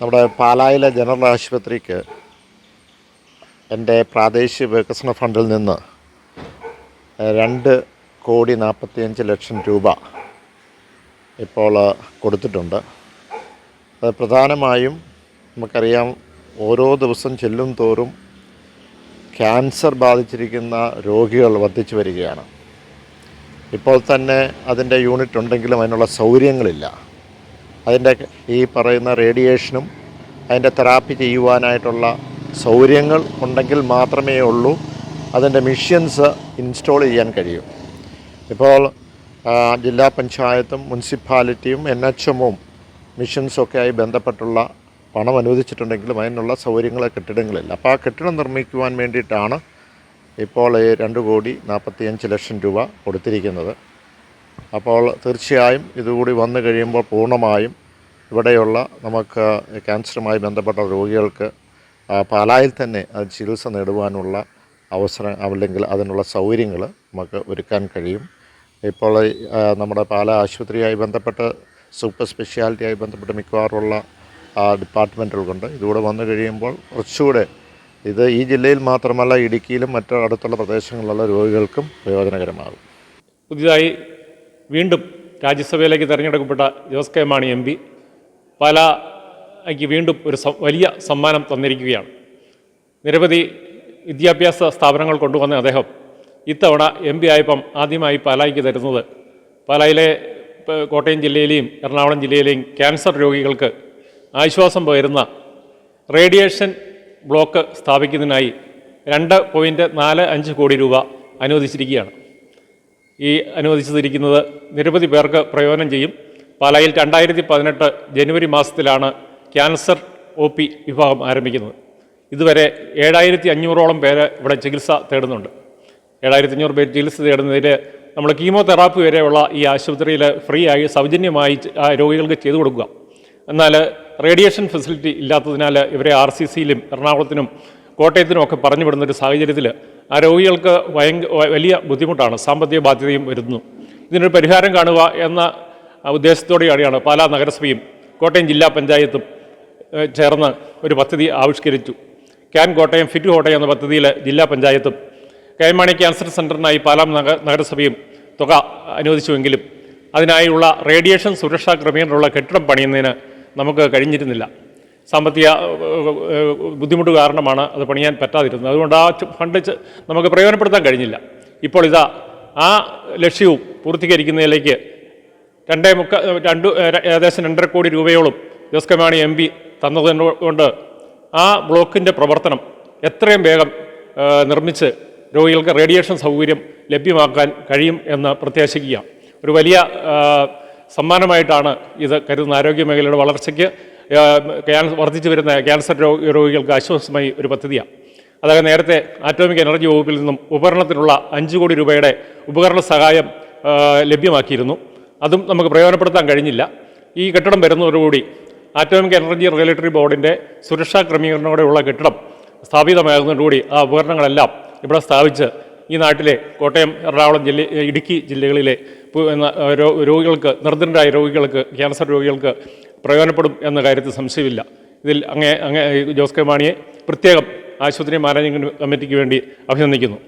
നമ്മുടെ പാലായിലെ ജനറൽ ആശുപത്രിക്ക് എന്റെ പ്രാദേശിക വികസന ഫണ്ടിൽ നിന്ന് രണ്ട് കോടി നാൽപ്പത്തിയഞ്ച് ലക്ഷം രൂപ ഇപ്പോൾ കൊടുത്തിട്ടുണ്ട്. അത് പ്രധാനമായും നമുക്കറിയാം ഓരോ ദിവസം ചെല്ലും തോറും ക്യാൻസർ ബാധിച്ചിരിക്കുന്ന രോഗികൾ വർദ്ധിച്ചു വരികയാണ്. ഇപ്പോൾ തന്നെ അതിന്റെ യൂണിറ്റ് ഉണ്ടെങ്കിലും അതിനുള്ള സൗകര്യങ്ങളില്ല. അതിന്റെ ഈ പറയുന്ന റേഡിയേഷനും അതിന്റെ തെറാപ്പി ചെയ്യുവാനായിട്ടുള്ള സൗകര്യങ്ങൾ ഉണ്ടെങ്കിൽ മാത്രമേ ഉള്ളൂ. അതിന്റെ മിഷ്യൻസ് ഇൻസ്റ്റാൾ ചെയ്യാൻ കഴിയും. ഇപ്പോൾ ജില്ലാ പഞ്ചായത്തും മുനിസിപ്പാലിറ്റിയും എൻ എച്ച് എമ്മും മിഷൻസൊക്കെ ആയി ബന്ധപ്പെട്ടുള്ള പണം അനുവദിച്ചിട്ടുണ്ടെങ്കിലും അതിനുള്ള സൗകര്യങ്ങൾ കെട്ടിടങ്ങളില്ല. അപ്പോൾ ആ കെട്ടിടം നിർമ്മിക്കുവാൻ വേണ്ടിയിട്ടാണ് ഇപ്പോൾ രണ്ട് കോടി നാൽപ്പത്തിയഞ്ച് ലക്ഷം രൂപ കൊടുത്തിരിക്കുന്നത്. അപ്പോൾ തീർച്ചയായും ഇതുകൂടി വന്നു കഴിയുമ്പോൾ പൂർണമായും ഇവിടെയുള്ള നമുക്ക് ക്യാൻസറുമായി ബന്ധപ്പെട്ട രോഗികൾക്ക് പാലായിൽ തന്നെ അത് ചികിത്സ നേടുവാനുള്ള അവസരം അല്ലെങ്കിൽ അതിനുള്ള സൗകര്യങ്ങൾ നമുക്ക് ഒരുക്കാൻ കഴിയും. ഇപ്പോൾ നമ്മുടെ പാല ആശുപത്രിയായി ബന്ധപ്പെട്ട് സൂപ്പർ സ്പെഷ്യാലിറ്റിയായി ബന്ധപ്പെട്ട് മിക്കവാറുമുള്ള ആ, ഡിപ്പാർട്ട്മെന്റുകളുണ്ട്. ഇതുകൂടെ വന്നു കഴിയുമ്പോൾ കുറച്ചുകൂടെ ഇത് ഈ ജില്ലയിൽ മാത്രമല്ല ഇടുക്കിയിലും മറ്റു അടുത്തുള്ള പ്രദേശങ്ങളിലുള്ള രോഗികൾക്കും പ്രയോജനകരമാകും. പുതിയതായി വീണ്ടും രാജ്യസഭയിലേക്ക് തിരഞ്ഞെടുക്കപ്പെട്ട Jose K Mani M P പാലായ്ക്ക് വീണ്ടും ഒരു വലിയ സമ്മാനം തന്നിരിക്കുകയാണ്. നിരവധി വിദ്യാഭ്യാസ സ്ഥാപനങ്ങൾ കൊണ്ടുവന്ന അദ്ദേഹം ഇത്തവണ എം പി ആയപ്പം ആദ്യമായി പാലായ്ക്ക് തരുന്നത്. പാലായിലെ കോട്ടയം ജില്ലയിലെയും എറണാകുളം ജില്ലയിലെയും ക്യാൻസർ രോഗികൾക്ക് ആശ്വാസം പകരുന്ന റേഡിയേഷൻ ബ്ലോക്ക് സ്ഥാപിക്കുന്നതിനായി രണ്ട് പോയിന്റ് നാല് അഞ്ച് കോടി രൂപ അനുവദിച്ചിരിക്കുകയാണ്. ഈ അനുവദിച്ചിരിക്കുന്നത് നിരവധി പേർക്ക് പ്രയോജനം ചെയ്യും. പാലായിൽ രണ്ടായിരത്തി പതിനെട്ട് ജനുവരി മാസത്തിലാണ് ക്യാൻസർ ഒ പി വിഭാഗം ആരംഭിക്കുന്നത്. ഇതുവരെ ഏഴായിരത്തി അഞ്ഞൂറോളം പേര് ഇവിടെ ചികിത്സ തേടുന്നുണ്ട്. ഏഴായിരത്തി അഞ്ഞൂറ് പേര് ചികിത്സ തേടുന്നതിൽ നമ്മൾ കീമോതെറാപ്പി വരെയുള്ള ഈ ആശുപത്രിയിൽ ഫ്രീ ആയി സൗജന്യമായി ആ രോഗികൾക്ക് ചെയ്തു കൊടുക്കുക. എന്നാൽ റേഡിയേഷൻ ഫെസിലിറ്റി ഇല്ലാത്തതിനാൽ ഇവരെ ആർ സി സിയിലും എറണാകുളത്തിനും കോട്ടയത്തിനും ഒക്കെ പറഞ്ഞു വിടുന്നൊരു സാഹചര്യത്തിൽ ആ രോഗികൾക്ക് വലിയ ബുദ്ധിമുട്ടാണ്. സാമ്പത്തിക ബാധ്യതയും വരുന്നു. ഇതിനൊരു പരിഹാരം കാണുക എന്ന ഉദ്ദേശത്തോടെയാണ് പാലാ നഗരസഭയും കോട്ടയം ജില്ലാ പഞ്ചായത്തും ചേർന്ന് ഒരു പദ്ധതി ആവിഷ്കരിച്ചു. ക്യാൻ കോട്ടയം ഫിറ്റ് കോട്ടയം എന്ന പദ്ധതിയിൽ ജില്ലാ പഞ്ചായത്തും കൈമാണി ക്യാൻസർ സെന്ററിനായി പാലാ നഗ നഗരസഭയും തുക അനുവദിച്ചുവെങ്കിലും അതിനായുള്ള റേഡിയേഷൻ സുരക്ഷാ ക്രമീകരണമുള്ള കെട്ടിടം പണിയുന്നതിന് നമുക്ക് കഴിഞ്ഞിരുന്നില്ല. സാമ്പത്തിക ബുദ്ധിമുട്ട് കാരണമാണ് അത് പണിയാൻ പറ്റാതിരുന്നത്. അതുകൊണ്ട് ആ ഫണ്ട് നമുക്ക് പ്രയോജനപ്പെടുത്താൻ കഴിഞ്ഞില്ല. ഇപ്പോൾ ഇതാ ആ ലക്ഷ്യവും പൂർത്തീകരിക്കുന്നതിലേക്ക് രണ്ടേ മുക്ക രണ്ട് ഏകദേശം രണ്ടര കോടി രൂപയോളം ജോസ്കമാണി എം പി തന്നതുകൊണ്ട് ആ ബ്ലോക്കിന്റെ പ്രവർത്തനം എത്രയും വേഗം നിർമ്മിച്ച് രോഗികൾക്ക് റേഡിയേഷൻ സൗകര്യം ലഭ്യമാക്കാൻ കഴിയും എന്ന് പ്രത്യാശിക്കുക. ഒരു വലിയ സമ്മാനമായിട്ടാണ് ഇത് കരുതുന്ന ആരോഗ്യ മേഖലയുടെ വളർച്ചയ്ക്ക് വർദ്ധിച്ചു വരുന്ന ക്യാൻസർ രോഗ- രോഗികൾക്ക് ആശ്വാസമായി ഒരു പദ്ധതിയാണ് അതായത് നേരത്തെ ആറ്റോമിക് എനർജി വകുപ്പിൽ നിന്നും ഉപകരണത്തിനുള്ള അഞ്ച് കോടി രൂപയുടെ ഉപകരണ സഹായം ലഭ്യമാക്കിയിരുന്നു. അതും നമുക്ക് പ്രയോജനപ്പെടുത്താൻ കഴിഞ്ഞില്ല. ഈ കെട്ടിടം വരുന്നതോടുകൂടി ആറ്റോമിക് എനർജി റെഗുലേറ്ററി ബോർഡിന്റെ സുരക്ഷാ ക്രമീകരണത്തോടെയുള്ള കെട്ടിടം സ്ഥാപിതമാകുന്നതോടുകൂടി ആ ഉപകരണങ്ങളെല്ലാം ഇവിടെ സ്ഥാപിച്ച് ഈ നാട്ടിലെ കോട്ടയം എറണാകുളം ജില്ല ഇടുക്കി ജില്ലകളിലെ രോഗികൾക്ക് നിർദ്ധനരായ രോഗികൾക്ക് ക്യാൻസർ രോഗികൾക്ക് പ്രയോജനപ്പെടും എന്ന കാര്യത്തിൽ സംശയമില്ല. ഇതിൽ അങ്ങേ അങ്ങേ ജോസ് കെ മാണിയെ പ്രത്യേകം ആശുപത്രി മാനേജിംഗ് കമ്മിറ്റിക്ക് വേണ്ടി അഭിനന്ദിക്കുന്നു.